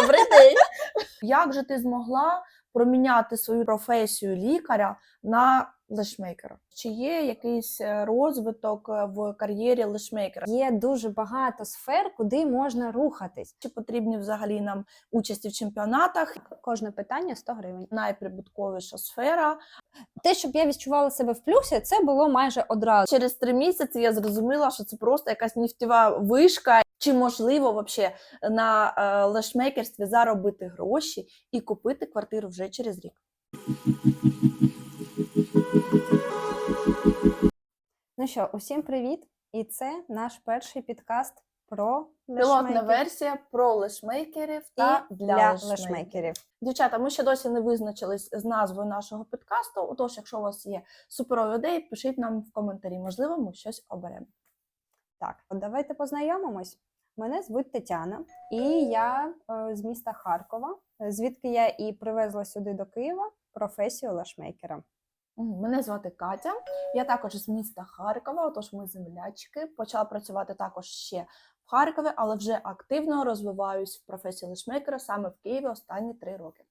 Добрий день. Як же ти змогла проміняти свою професію лікаря на лешмейкера? Чи є якийсь е, розвиток е, в кар'єрі лешмейкера? Є дуже багато сфер, куди можна рухатись. Чи потрібні взагалі нам участі в чемпіонатах? Кожне питання 100 гривень. Найприбутковіша сфера. Те, щоб я відчувала себе в плюсі, це було майже одразу. Через три місяці я зрозуміла, що це просто якась нефтєва вишка. Чи можливо вообще на е, лешмейкерстві заробити гроші і купити квартиру вже через рік? Ну що, усім привіт! І це наш перший підкаст про Пілотна версія про лешмейкерів і та для, для, лешмейкерів. лешмейкерів. Дівчата, ми ще досі не визначились з назвою нашого подкасту. Отож, якщо у вас є суперові ідеї, пишіть нам в коментарі. Можливо, ми щось оберемо. Так, от давайте познайомимось. Мене звуть Тетяна, і я е, з міста Харкова, звідки я і привезла сюди до Києва професію лешмейкера. Мене звати Катя. Я також з міста Харкова, отож ми землячки. Почала працювати також ще в Харкові, але вже активно розвиваюсь в професії лешмейкера саме в Києві останні три роки.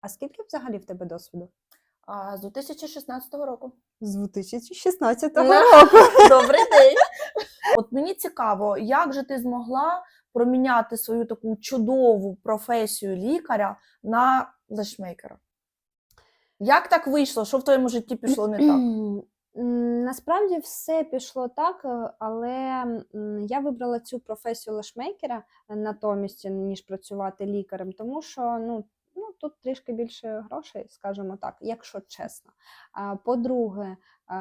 А скільки взагалі в тебе досвіду? А з 2016 року. З 2016 Ну, року. Добрий день. От мені цікаво, як же ти змогла проміняти свою таку чудову професію лікаря на лешмейкера? Як так вийшло? Що в твоєму житті пішло не так? Насправді все пішло так, е, але я вибрала цю професію лешмейкера натомість, ніж працювати лікарем, тому що ну, ну, тут трішки більше грошей, скажімо так, якщо чесно. По-друге,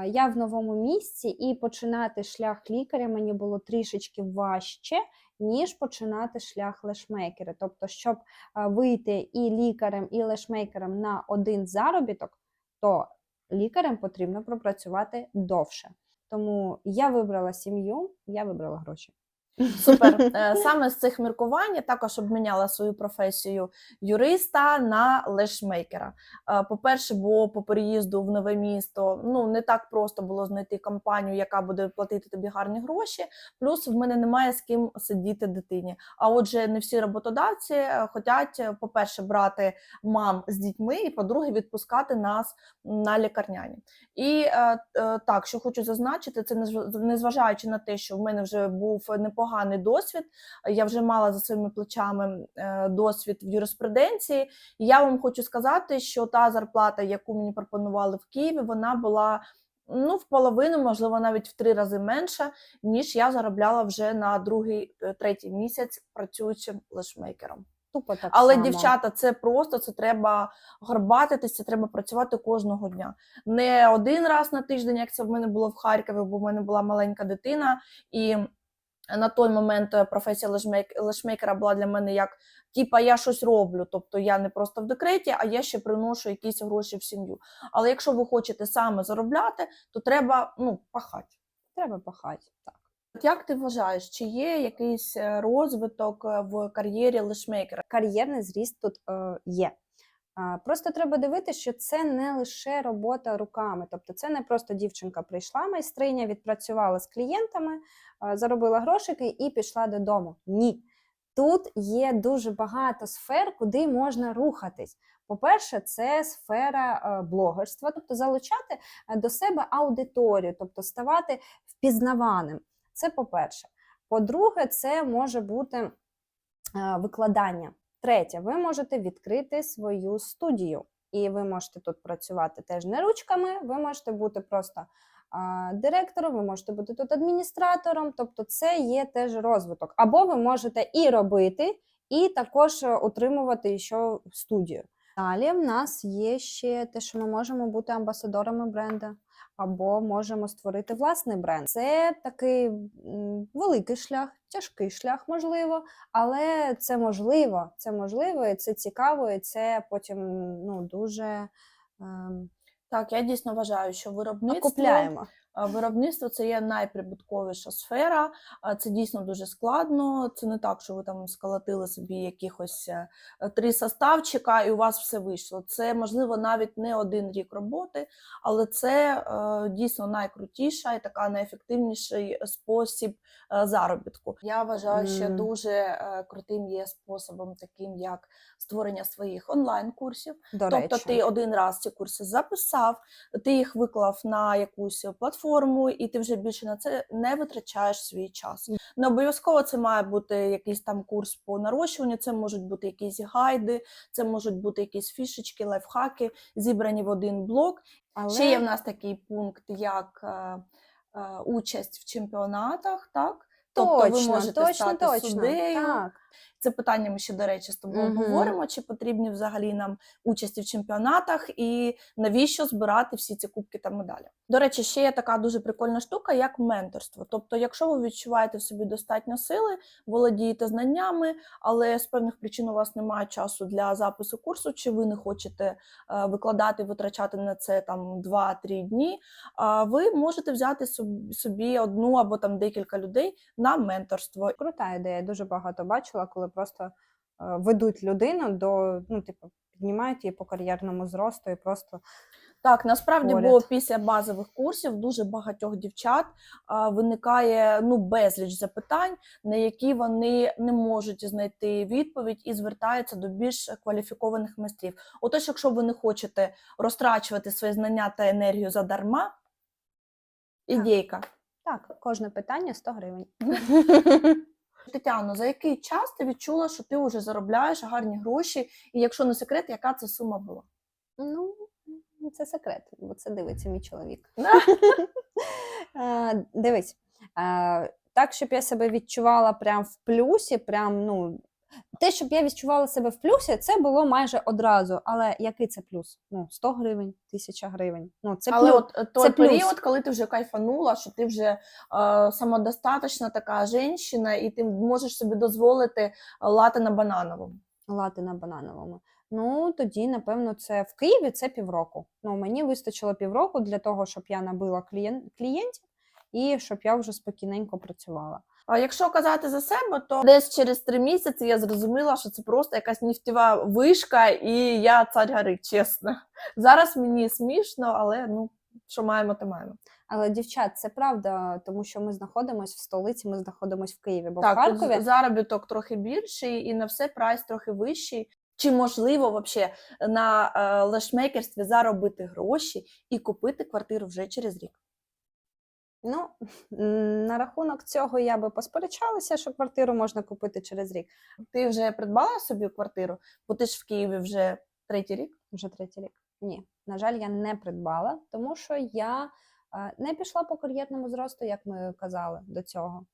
я в новому місці і починати шлях лікаря мені було трішечки важче, ніж починати шлях лешмейкера. Тобто, щоб вийти і лікарем, і лешмейкером на один заробіток, то лікарем потрібно пропрацювати довше. Тому я вибрала сім'ю, я вибрала гроші. Супер. Е, Саме з цих міркувань я також обміняла свою професію юриста на лешмейкера. Е, По-перше, бо по переїзду в нове місто ну не так просто було знайти компанію, яка буде платити тобі гарні гроші. Плюс в мене немає з ким сидіти дитині. А отже, не всі роботодавці е, хочуть, по-перше, брати мам з дітьми, і по-друге, відпускати нас на лікарняні. І так, що хочу зазначити, це незв- незважаючи на те, що в мене вже був непоганий досвід. Я вже мала за своїми плечами е, досвід в юриспруденції. І я вам хочу сказати, що та зарплата, яку мені пропонували в Києві, вона була. Ну, в половину, можливо, навіть в три рази менша, ніж я заробляла вже на другий, е, третій місяць, працюючи лешмейкером. Тупо так Але само. дівчата, це просто це треба горбатитись, це треба працювати кожного дня. Не один раз на тиждень, як це в мене було в Харкові, бо в мене була маленька дитина, і на той момент е, професія лешмейк- лешмейкера була для мене як типа я щось роблю. Тобто я не просто в декреті, а я ще приношу якісь гроші в сім'ю. Але якщо ви хочете саме заробляти, то треба ну, пахати. треба пахати. Так. От Як ти вважаєш, чи є якийсь е, розвиток е, в кар'єрі лешмейкера? Кар'єрний зріст тут е, є. Просто треба дивитися, що це не лише робота руками. Тобто, це не просто дівчинка прийшла, майстриня, відпрацювала з клієнтами, заробила грошики і пішла додому. Ні. Тут є дуже багато сфер, куди можна рухатись. По-перше, це сфера е, блогерства, тобто залучати е, до себе аудиторію, тобто ставати впізнаваним. Це по-перше. По-друге, це може бути е, викладання. Третє, ви можете відкрити свою студію, і ви можете тут працювати теж не ручками, ви можете бути просто а, директором, ви можете бути тут адміністратором, тобто це є теж розвиток. Або ви можете і робити, і також е, утримувати ще студію. Далі в нас є ще те, що ми можемо бути амбасадорами бренду, або можемо створити власний бренд. Це такий великий шлях, тяжкий шлях, можливо, але це можливо, це можливо, і це цікаво, і це потім ну, дуже Е Так, я дійсно вважаю, що виробництво окупляємо. Виробництво це є найприбутковіша сфера. Це дійсно дуже складно. Це не так, що ви там сколотили собі якихось е, три составчика, і у вас все вийшло. Це можливо навіть не один рік роботи, але це е, дійсно найкрутіша і така найефективніший спосіб е, заробітку. Я вважаю, що дуже крутим є способом, таким як створення своїх онлайн-курсів. Тобто речі. ти один раз ці курси записав, ти їх виклав на якусь платформу, і ти вже більше на це не витрачаєш свій час. Не обов'язково це має бути якийсь там курс по нарощуванню, це можуть бути якісь гайди, це можуть бути якісь фішечки, лайфхаки, зібрані в один блок. Але... Ще є в нас такий пункт, як е, е, участь в чемпіонатах, так? Тобто ви Точно, можете точно, стати точно. суддею. Так. Це питання ми ще, до речі, з тобою Мгм. говоримо, чи потрібні взагалі нам участі в чемпіонатах і навіщо збирати всі ці кубки та медалі. До речі, ще є така дуже прикольна штука, як менторство. Тобто, якщо ви відчуваєте в собі достатньо сили, володієте знаннями, але з певних причин у вас немає часу для запису курсу, чи ви не хочете е, викладати, витрачати на це там 2-3 дні, ви можете взяти собі одну або там декілька людей на менторство. Крута ідея. Дуже багато бачила, коли просто е, ведуть людину до, ну, типу, піднімають її по кар'єрному зросту і просто Так, насправді, бо після базових курсів дуже багатьох дівчат а, виникає ну безліч запитань, на які вони не можуть знайти відповідь і звертаються до більш кваліфікованих майстрів. Отож, якщо ви не хочете розтрачувати свої знання та енергію задарма, ідейка. так, кожне питання 100 гривень. Тетяно, за який час ти відчула, що ти вже заробляєш гарні гроші, і якщо не секрет, яка це сума була? Ну, це секрет, бо це дивиться мій чоловік. Дивись, так, щоб я себе відчувала прям в плюсі, прям, ну, те, щоб я відчувала себе в плюсі, це було майже одразу. Але який це плюс? Ну, 100 гривень, 1000 гривень. Ну, це Але плюс. от е, той плюс. період, коли ти вже кайфанула, що ти вже е, самодостаточна така жінка, і ти можеш собі дозволити е, лати на банановому. лати на банановому. Ну, тоді, напевно, це в Києві це півроку. Ну, мені вистачило півроку для того, щоб я набила клієн- клієнтів і щоб я вже спокійненько працювала. А якщо казати за себе, то десь через три місяці я зрозуміла, що це просто якась нефтєва вишка, і я цар гори, чесно. Зараз мені смішно, але ну що маємо, то маємо. Але дівчат, це правда, тому що ми знаходимося в столиці, ми знаходимося в Києві, бо в так, тут Харкові заробіток трохи більший, і на все прайс трохи вищий. Чи можливо вообще на е, лешмейкерстві заробити гроші і купити квартиру вже через рік? Ну на рахунок цього я би посперечалася, що квартиру можна купити через рік. Ти вже придбала собі квартиру, бо ти ж в Києві вже третій рік. Вже третій рік. Ні, на жаль, я не придбала, тому що я е, не пішла по кар'єрному зросту, як ми казали до цього.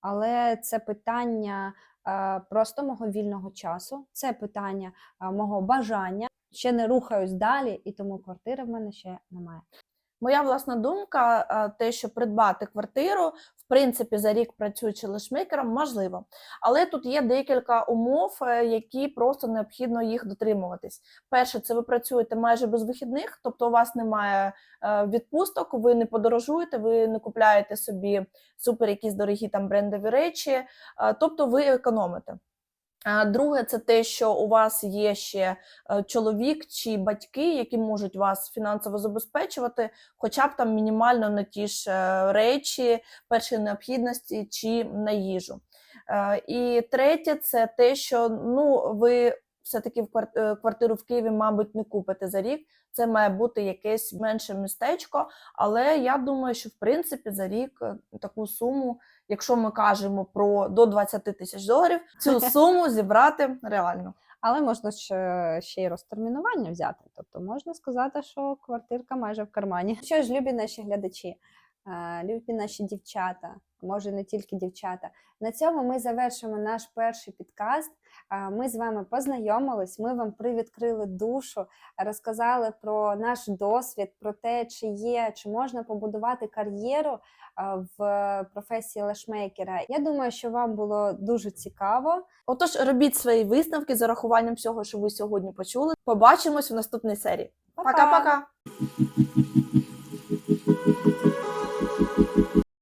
Але це питання е, просто мого вільного часу, це питання е, мого бажання. Ще не рухаюсь далі, і тому квартири в мене ще немає. Моя власна думка, те, що придбати квартиру, в принципі, за рік працюючи лешмейкером, можливо. Але тут є декілька умов, е, які просто необхідно їх дотримуватись. Перше, це ви працюєте майже без вихідних, тобто у вас немає е, відпусток, ви не подорожуєте, ви не купляєте собі супер якісь дорогі там брендові речі, е, тобто ви економите. Друге, це те, що у вас є ще е, чоловік чи батьки, які можуть вас фінансово забезпечувати, хоча б там мінімально на ті ж е, речі першої необхідності чи на їжу. Е, І третє, це те, що ну ви все-таки в е, квартиру в Києві, мабуть, не купите за рік. Це має бути якесь менше містечко. Але я думаю, що в принципі за рік е, таку суму, якщо ми кажемо про до 20 тисяч доларів, цю суму зібрати реально. Але можна ще, ще й розтермінування взяти. Тобто можна сказати, що квартирка майже в кармані. Що ж, любі наші глядачі, любі наші дівчата, може не тільки дівчата. На цьому ми завершимо наш перший підкаст. Ми з вами познайомились, ми вам привідкрили душу, розказали про наш досвід, про те, чи є, чи можна побудувати кар'єру в професії лешмейкера. Я думаю, що вам було дуже цікаво. Отож, робіть свої висновки з урахуванням всього, що ви сьогодні почули. Побачимось в наступній серії. Пока-пока!